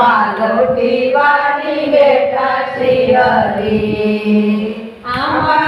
માલવતી વાણી બેટા શ્રી હરી આમાં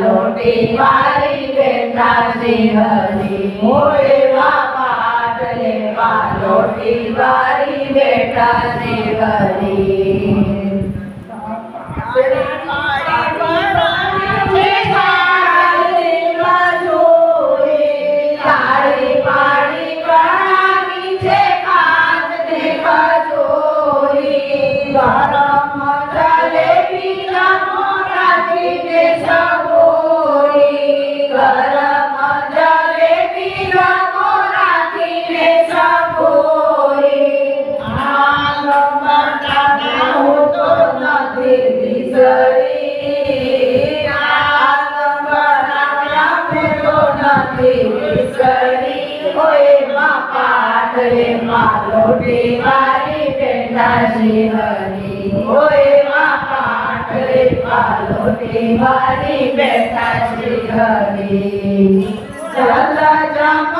લોટી મારી બેટા શ્રી હરી મોરેવા પાટલે લોટી મારી બેટા શ્રી હરી लागले मालोटे वारी पेंडाशी हरी होय मागले मालोटे वारी पेंडाशी हरी चला जाम